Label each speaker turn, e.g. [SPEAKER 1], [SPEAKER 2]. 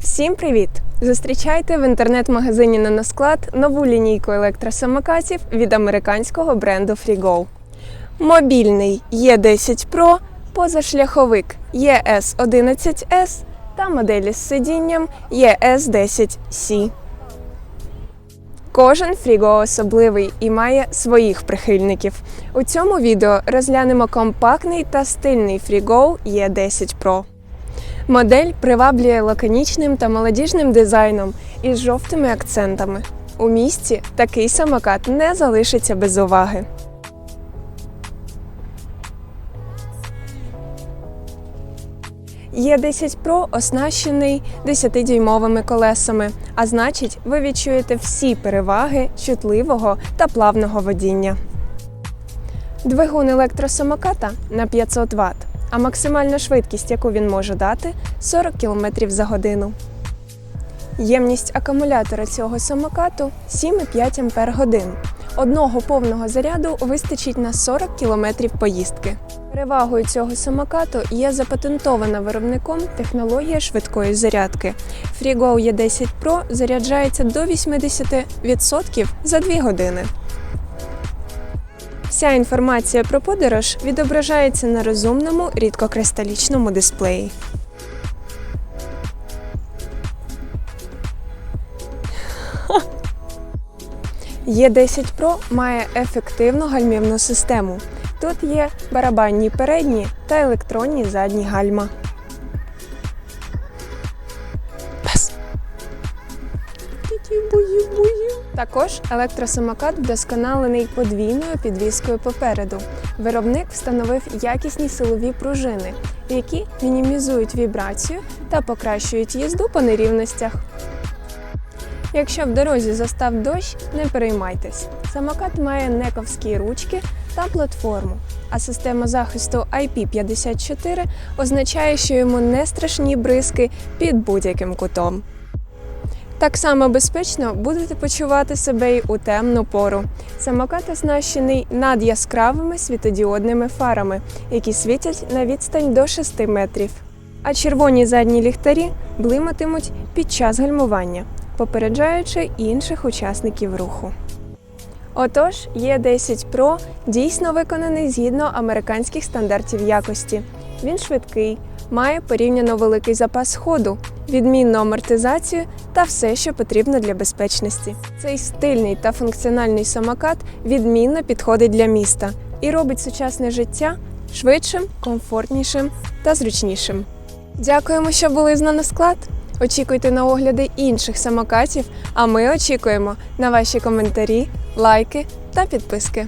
[SPEAKER 1] Всім привіт! Зустрічайте в інтернет-магазині «Наносклад» нову лінійку електросамокатів від американського бренду FreeGo. Мобільний Е10 Pro, позашляховик ES11S та моделі з сидінням ES10C. Кожен FreeGo особливий і має своїх прихильників. У цьому відео розглянемо компактний та стильний FreeGo E10 Pro. Модель приваблює лаконічним та молодіжним дизайном із жовтими акцентами. У місті такий самокат не залишиться без уваги. Є10 Pro оснащений 10-дюймовими колесами, а значить, ви відчуєте всі переваги чутливого та плавного водіння. Двигун електросамоката на 500 Вт, а максимальна швидкість, яку він може дати 40 км за годину. Ємність акумулятора цього самокату 7,5 Ах. Одного повного заряду вистачить на 40 км поїздки. Перевагою цього самокату є запатентована виробником технологія швидкої зарядки. FreeGo E10 Pro заряджається до 80% за 2 години. Вся інформація про подорож відображається на розумному рідкокристалічному дисплеї. Є10 Pro має ефективну гальмівну систему. Тут є барабанні передні та електронні задні гальма. Також електросамокат вдосконалений подвійною підвіскою попереду. Виробник встановив якісні силові пружини, які мінімізують вібрацію та покращують їзду по нерівностях. Якщо в дорозі застав дощ, не переймайтесь. Самокат має нековські ручки та платформу, а система захисту IP54 означає, що йому не страшні бризки під будь-яким кутом. Так само безпечно будете почувати себе й у темну пору. Самокат оснащений надяскравими світодіодними фарами, які світять на відстань до 6 метрів. А червоні задні ліхтарі блиматимуть під час гальмування, попереджаючи інших учасників руху. Отож, Є10 Pro дійсно виконаний згідно американських стандартів якості. Він швидкий, має порівняно великий запас ходу, відмінну амортизацію та все, що потрібно для безпечності. Цей стильний та функціональний самокат відмінно підходить для міста і робить сучасне життя швидшим, комфортнішим та зручнішим. Дякуємо, що були з нами склад. Очікуйте на огляди інших самокатів, а ми очікуємо на ваші коментарі, лайки та підписки.